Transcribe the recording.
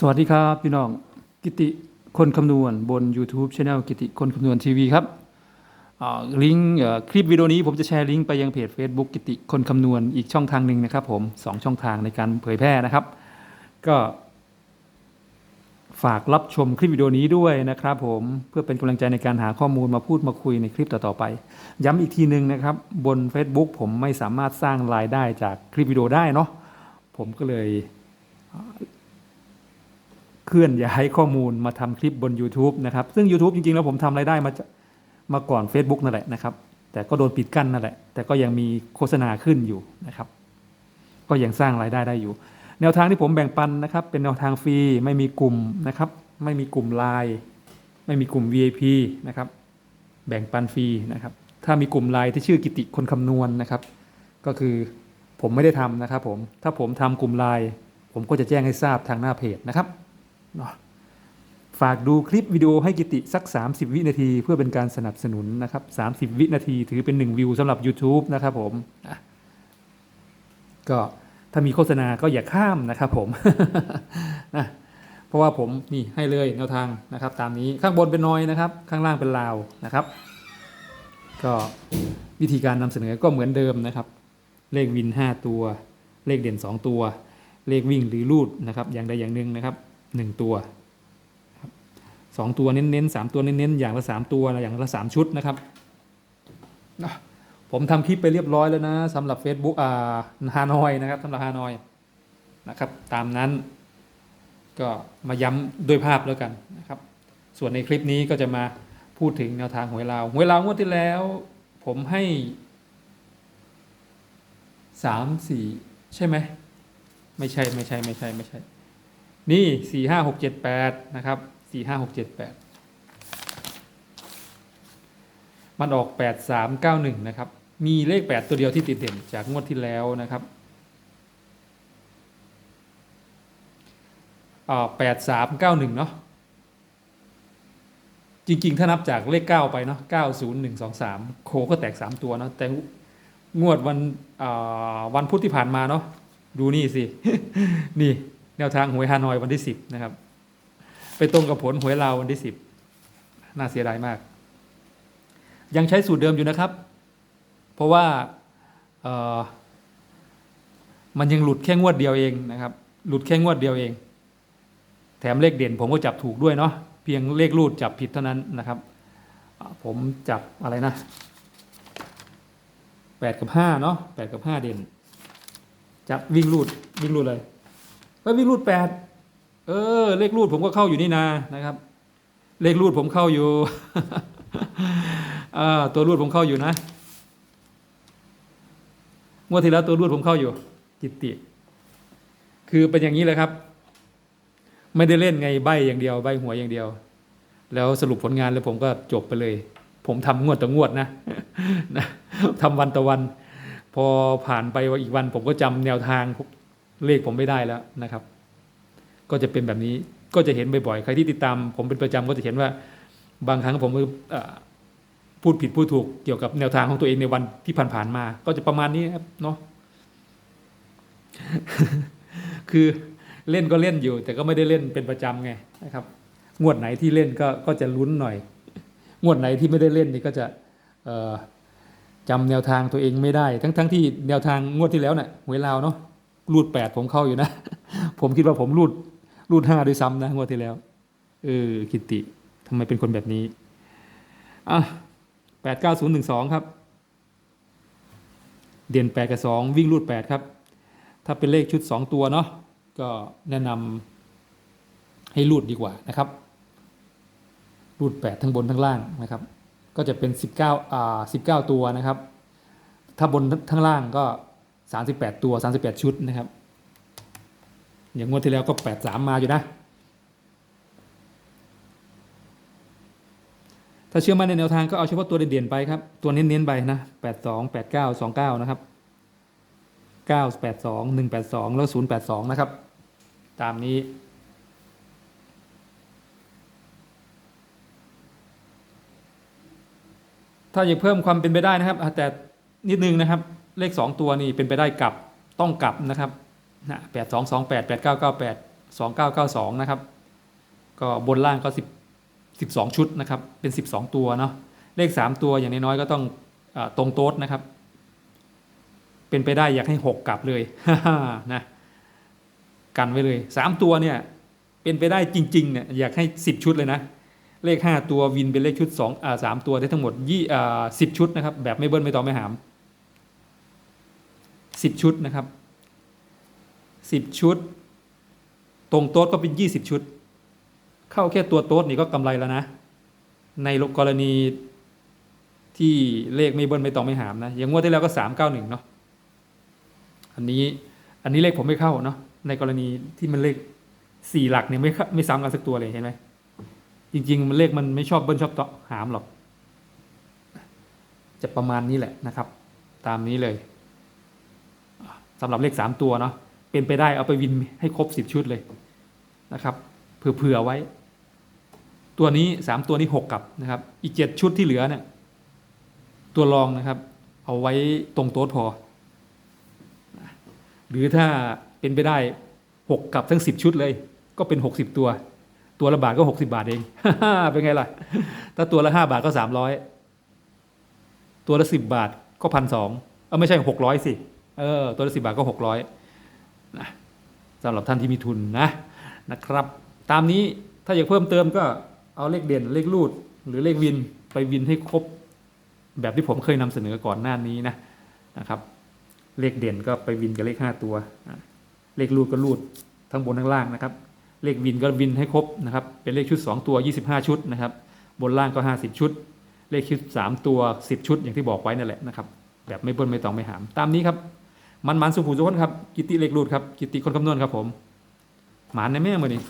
สวัสดีครับพี่น้องกิติคนคำนวณบน YouTube Channel กิติคนคำนวณทีวีครับลิงก์คลิปวิดีโอนี้ผมจะแชร์ลิงก์ไปยังเพจ Facebook กิติคนคำนวณอีกช่องทางหนึ่งนะครับผมสองช่องทางในการเผยแพร่นะครับ ก็ฝากรับชมคลิปวิดีโอนี้ด้วยนะครับผมเพื่อเป็นกำลังใจในการหาข้อมูลมาพูดมาคุยในคลิปต่อๆไป ย้ำอีกทีหนึ่งนะครับ บน Facebook ผมไม่สามารถสร้างรายได้จากคลิปวิดีโอได้เนาะผมก็เลย เคลื่อนย้ายข้อมูลมาทำคลิปบน YouTube นะครับ ซึ่ง YouTube จริงๆ แล้วผมทำรายได้มามาก่อน Facebook นั่นแหละนะครับ แต่ก็โดนปิดกั้นนั่นแหละ แต่ก็ยังมีโฆษณาขึ้นอยู่นะครับ ก็ยังสร้างรายได้ได้อยู่ แนวทางที่ผมแบ่งปันนะครับ เป็นแนวทางฟรีไม่มีกลุ่มนะครับ ไม่มีกลุ่มไลน์ไม่มีกลุ่ม VIP นะครับ แบ่งปันฟรีนะครับ ถ้ามีกลุ่มไลน์ที่ชื่อกิติคนคำนวณนะครับ ก็คือผมไม่ได้ทำนะครับผมถ้าผมทำกลุ่มไลน์ผมก็จะแจ้งให้ทราบทางหน้าเพจนะครับ เนาะฝากดูคลิปวิดีโอให้กิติสัก 30 วินาที เพื่อเป็นการสนับสนุนนะครับ 30 วินาทีถือเป็น 1 วิวสำหรับ YouTube นะครับผมก็ถ้ามีโฆษณาก็อย่าข้ามนะครับผมนะเพราะว่าผมนี่ให้เลยแนวทางนะครับ ตามนี้ข้างบนเป็นนอยนะครับ ข้างล่างเป็นลาวนะครับ ก็วิธีการนำเสนอก็เหมือนเดิมนะครับ เลขวิน 5 ตัว เลขเด่น 2 ตัว เลขวิ่งหรือลูดนะครับ อย่างใดอย่างหนึ่งนะครับ หนึ่งตัวสองตัวเน้นๆสามตัวเน้นๆอย่างละสามตัวนะอย่างละสามชุดนะครับผมทำคลิปไปเรียบร้อยแล้วนะสำหรับ Facebook อ่าฮานอยนะครับสำหรับฮานอยนะครับ ตามนั้นก็มาย้ำด้วยภาพแล้วกันนะครับ ส่วนในคลิปนี้ก็จะมาพูดถึงแนวทางหวยลาวหวยลาวงวดที่แล้ว ผมให้สามสี่ใช่ไหมไม่ใช่ไม่ใช่ไม่ใช่ไม่ใช่ นี่สี่ห้าหกเจ็ดแปดนะครับสี่ห้าหกเจ็ดแปดมันออกแปดสามเก้าหนึ่งนะครับ มีเลขแปดตัวเดียวที่ติดเด่นจากงวดที่แล้วนะครับออกแปดสามเก้าหนึ่งเนาะจริง ๆ ถ้านับจากเลขเก้าไปเนาะเก้าศูนย์หนึ่งสองสามโคก็แตกสามตัวเนาะแต่งวดวันอ่าวันพุธที่ผ่านมาเนาะดูนี่สิ นี่ แนวทางหวยฮานอยวันที่สิบนะครับ ไปตรงกับผลหวยลาววันที่สิบน่าเสียดายมาก ยังใช้สูตรเดิมอยู่นะครับ เพราะว่ามันยังหลุดแค่งวดเดียวเองนะครับ หลุดแค่งวดเดียวเอง แถมเลขเด่นผมก็จับถูกด้วยเนาะเพียงเลขรูดจับผิดเท่านั้นนะครับ ผมจับอะไรนะแปดกับห้าเนาะแปดกับห้าเด่นจับวิ่งรูดวิ่งรูดเลย เฮ้ยวิ่งรูดแปดเออ เลขรูดผมก็เข้าอยู่นี่นานะครับ เลขรูดผมเข้าอยู่ตัวรูดผมเข้าอยู่นะงวดที่แล้วตัวรูดผมเข้าอยู่ จิตติ คือเป็นอย่างนี้เลยครับ ไม่ได้เล่นไงใบอย่างเดียว ใบหัวอย่างเดียว แล้วสรุปผลงานแล้วผมก็จบไปเลย ผมทำงวดต่องวดนะนะทำวันต่อวัน พอผ่านไปอีกวัน ผมก็จำแนวทาง เลขผมไม่ได้แล้วนะครับ ก็จะเป็นแบบนี้ก็จะเห็นบ่อยๆใครที่ติดตาม ผมเป็นประจำก็จะเห็นว่า บางครั้งผมก็พูดผิดพูดถูกเกี่ยวกับแนวทางของตัวเองในวันที่ผ่านๆมา ก็จะประมาณนี้ครับเนาะคือเล่นก็เล่นอยู่ แต่ก็ไม่ได้เล่นเป็นประจำไงนะครับ งวดไหนที่เล่นก็ก็จะลุ้นหน่อย งวดไหนที่ไม่ได้เล่นนี่ก็จะเอ่อจำแนวทางตัวเองไม่ได้ ทั้งทั้งที่แนวทางงวดที่แล้วเนะ่ะหวยลาวเนาะ รูดแปดผมเข้าอยู่นะ ผมคิดว่าผมรูดรูดห้าด้วยซ้ำนะงวดที่แล้ว เออคิติทำไมเป็นคนแบบนี้ อะแปดเก้าศูนย์หนึ่งสองครับ เด่นแปดกับสองวิ่งรูดแปดครับ ถ้าเป็นเลขชุดสองตัวเนาะก็แนะนำให้รูดดีกว่านะครับรูดแปดทั้งบนทั้งล่างนะครับ ก็จะเป็น19อ่า19ตัวนะครับ ถ้าบนทั้งล่างก็ 38 ตัว 38 ชุดนะครับ อย่างงวดที่แล้วก็ 83 มาอยู่นะ ถ้าเชื่อมั่นในแนวทางก็เอาเฉพาะตัวเด่นๆไปครับ ตัวเน้นๆไปนะ 82 89 29 นะครับ 982 182 แล้ว 082 นะครับ ตามนี้ถ้าอยากเพิ่มความเป็นไปได้นะครับอะแต่นิดนึงนะครับ เลข 2 ตัวนี่เป็นไปได้กลับต้องกลับนะครับนะแปดสองสองแปดแปดเก้าเก้าแปดสองเก้าเก้าสองนะครับ ก็บนล่างก็สิบสิบสองชุดนะครับ เป็นสิบสองตัวเนาะเลขสามตัวอย่างน้อยๆก็ต้องอตรงโต๊ดนะครับ เป็นไปได้อยากให้หกกลับเลยนะกันไว้เลยสามตัวเนี่ยเป็นไปได้จริงๆเนี่ยอยากให้สิบชุดเลยนะเลขห้าตัววินเป็นเลขชุดสองสามตัวได้ทั้งหมดยี่สิบชุดนะครับแบบไม่เบิ้ลไม่ต่อไม่หาม สิบชุดนะครับสิบชุด ตรงโต๊ดก็เป็นยี่สิบชุด เข้าแค่ตัวโต๊ดนี่ก็กำไรแล้วนะ ในกรณีที่เลขไม่เบิ้ลไม่ต่อไม่หามนะ อย่างงวดที่แล้วก็สามเก้าหนึ่งเนาะอันนี้อันนี้เลขผมไม่เข้าเนาะในกรณีที่มันเลขสี่หลักเนี่ยไม่ไม่ซ้ำกันสักตัวเลยเห็นไหมจริงๆมันเลขมันไม่ชอบเบิ้ลชอบต่อหามหรอก จะประมาณนี้แหละนะครับ ตามนี้เลย สำหรับเลขสามตัวเนาะเป็นไปได้เอาไปวินให้ครบสิบชุดเลยนะครับเผื่อไว้ ตัวนี้สามตัวนี้หกกับนะครับ อีกเจ็ดชุดที่เหลือเนี่ยตัวรองนะครับ เอาไว้ตรงโต๊ะพอ หรือถ้าเป็นไปได้หกกับทั้งสิบชุดเลย ก็เป็นหกสิบตัว ตัวละบาทก็หกสิบาทเอง เป็นไงล่ะ ถ้าตัวละห้าบาทก็สามร้อยตัวละสิบบาทก็พันสองเออไม่ใช่หกร้อยสิ เออตัวละสิบาทก็หกร้อยนะสำหรับท่านที่มีทุนนะนะครับ ตามนี้ถ้าอยากเพิ่มเติมก็เอาเลขเด่นเลขรูด หรือเลขวินไปวินให้ครบ แบบที่ผมเคยนำเสนอก่อนหน้านี้นะนะครับ เลขเด่นก็ไปวินกับเลขห้าตัว เลขรูดก็รูดทั้งบนทั้งล่างนะครับ เลขวินก็วินให้ครบนะครับ เป็นเลขชุด 2 ตัว 25 ชุดนะครับ บนล่างก็ 50 ชุด เลขชุด 3 ตัว 10 ชุดอย่างที่บอกไว้นั่นแหละนะครับ แบบไม่เบิ้ลไม่ต้องไม่หาม ตามนี้ครับ มันมันสุขุมสุขนครับ กิติเล็กรูดครับ กิติคนคำนวณครับผมหมานในแม่มือนี้